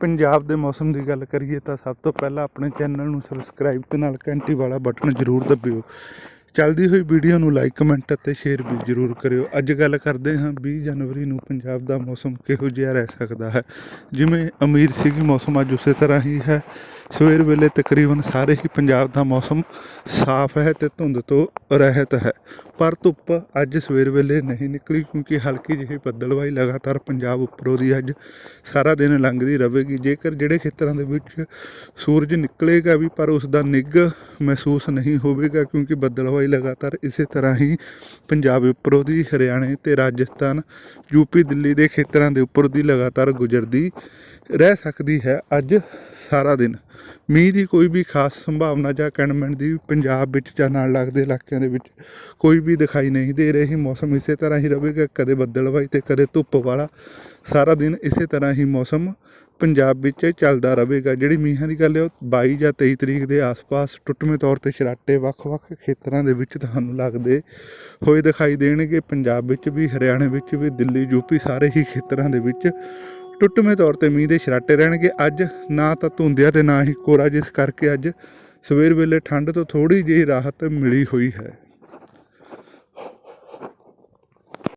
ਪੰਜਾਬ ਦੇ ਮੌਸਮ ਦੀ ਗੱਲ ਕਰੀਏ ਤਾਂ ਸਭ ਤੋਂ ਪਹਿਲਾਂ ਆਪਣੇ ਚੈਨਲ ਨੂੰ ਸਬਸਕ੍ਰਾਈਬ ਤੇ ਨਾਲ ਘੰਟੀ ਵਾਲਾ ਬਟਨ ਜ਼ਰੂਰ ਦਬਿਓ। ਚੱਲਦੀ ਹੋਈ ਵੀਡੀਓ ਨੂੰ ਲਾਈਕ ਕਮੈਂਟ ਅਤੇ ਸ਼ੇਅਰ ਵੀ ਜ਼ਰੂਰ ਕਰਿਓ। ਅੱਜ ਗੱਲ ਕਰਦੇ ਹਾਂ 20 ਜਨਵਰੀ ਨੂੰ ਪੰਜਾਬ ਦਾ ਮੌਸਮ ਕਿਹੋ ਜਿਹਾ ਰਹਿ ਸਕਦਾ ਹੈ? ਜਿਵੇਂ ਅਮੀਰ ਸੀਗੀ, ਮੌਸਮ ਅੱਜ ਉਸੇ ਤਰ੍ਹਾਂ ਹੀ ਹੈ। ਸਵੇਰ ਵੇਲੇ ਤਕਰੀਬਨ ਸਾਰੇ ਹੀ ਪੰਜਾਬ ਦਾ ਮੌਸਮ ਸਾਫ਼ ਹੈ ਤੇ ਧੁੰਦ ਤੋਂ ਰਹਿਤ ਹੈ। ਪਰ ਧੁੱਪ ਅੱਜ ਸਵੇਰ ਵੇਲੇ ਨਹੀਂ ਨਿਕਲੀ ਕਿਉਂਕਿ ਹਲਕੀ ਜਿਹੀ ਬੱਦਲਵਾਈ ਲਗਾਤਾਰ ਪੰਜਾਬ ਉੱਪਰੋਂ ਦੀ ਅੱਜ ਸਾਰਾ ਦਿਨ ਲੰਘਦੀ ਰਹੇਗੀ। ਜੇਕਰ ਜਿਹੜੇ ਖੇਤਰਾਂ ਦੇ ਵਿੱਚ ਸੂਰਜ ਨਿਕਲੇਗਾ ਵੀ ਪਰ ਉਸ ਦਾ ਨਿੱਘ ਮਹਿਸੂਸ ਨਹੀਂ ਹੋਵੇਗਾ ਕਿਉਂਕਿ ਬੱਦਲਵਾਈ ਲਗਾਤਾਰ ਇਸੇ ਤਰ੍ਹਾਂ ਹੀ ਪੰਜਾਬ ਉੱਪਰੋਂ ਦੀ, ਹਰਿਆਣੇ ਤੇ ਰਾਜਸਥਾਨ ਯੂਪੀ ਦਿੱਲੀ ਦੇ ਖੇਤਰਾਂ ਦੇ ਉੱਪਰ ਦੀ ਲਗਾਤਾਰ ਗੁਜ਼ਰਦੀ ਰਹਿ ਸਕਦੀ ਹੈ। ਅੱਜ ਸਾਰਾ ਦਿਨ। ਮੀਂਹ ਦੀ ਕੋਈ ਵੀ ਖਾਸ ਸੰਭਾਵਨਾ ਜਾਂ ਕੈਂਡਮੈਂਟ ਦੀ ਪੰਜਾਬ ਵਿੱਚ ਜਾਂ ਨਾਲ ਲੱਗਦੇ ਇਲਾਕਿਆਂ ਦੇ ਵਿੱਚ ਕੋਈ ਵੀ ਦਿਖਾਈ ਨਹੀਂ ਦੇ ਰਹੀ। ਮੌਸਮ ਇਸੇ ਤਰ੍ਹਾਂ ਹੀ ਰਹੇਗਾ, ਕਦੇ ਬੱਦਲਵਾਈ ਤੇ ਕਦੇ ਧੁੱਪ ਵਾਲਾ। ਸਾਰਾ ਦਿਨ ਇਸੇ ਤਰ੍ਹਾਂ ਹੀ ਮੌਸਮ ਪੰਜਾਬ ਵਿੱਚ ਚੱਲਦਾ ਰਹੇਗਾ। ਜਿਹੜੀ ਮੀਂਹਾਂ ਦੀ ਗੱਲ ਹੈ, ਉਹ 22 ਜਾਂ 23 ਤਰੀਕ ਦੇ ਆਸ-ਪਾਸ ਟੁੱਟਵੇਂ ਤੌਰ ਤੇ ਛਰਾਟੇ ਵੱਖ-ਵੱਖ ਖੇਤਰਾਂ ਦੇ ਵਿੱਚ ਤੁਹਾਨੂੰ ਲੱਗਦੇ ਹੋਏ ਦਿਖਾਈ ਦੇਣਗੇ। ਪੰਜਾਬ ਵਿੱਚ ਵੀ, ਹਰਿਆਣਾ ਵਿੱਚ ਵੀ, ਦਿੱਲੀ ਯੂਪੀ ਸਾਰੇ ਹੀ ਖੇਤਰਾਂ ਦੇ ਵਿੱਚ ਟੁੱਟਵੇਂ ਤੌਰ ਤੇ ਮੀਂਹ ਦੇ ਛਰਾਟੇ ਰਹਿਣਗੇ। ਅੱਜ ਨਾ ਤਾਂ ਧੁੰਦਿਆ ਤੇ ਨਾ ਹੀ ਕੋਰਾ, ਜਿਸ ਕਰਕੇ ਅੱਜ ਸਵੇਰ ਵੇਲੇ ਠੰਡ ਤੋਂ ਥੋੜੀ ਜਿਹੀ ਰਾਹਤ ਮਿਲੀ ਹੋਈ ਹੈ।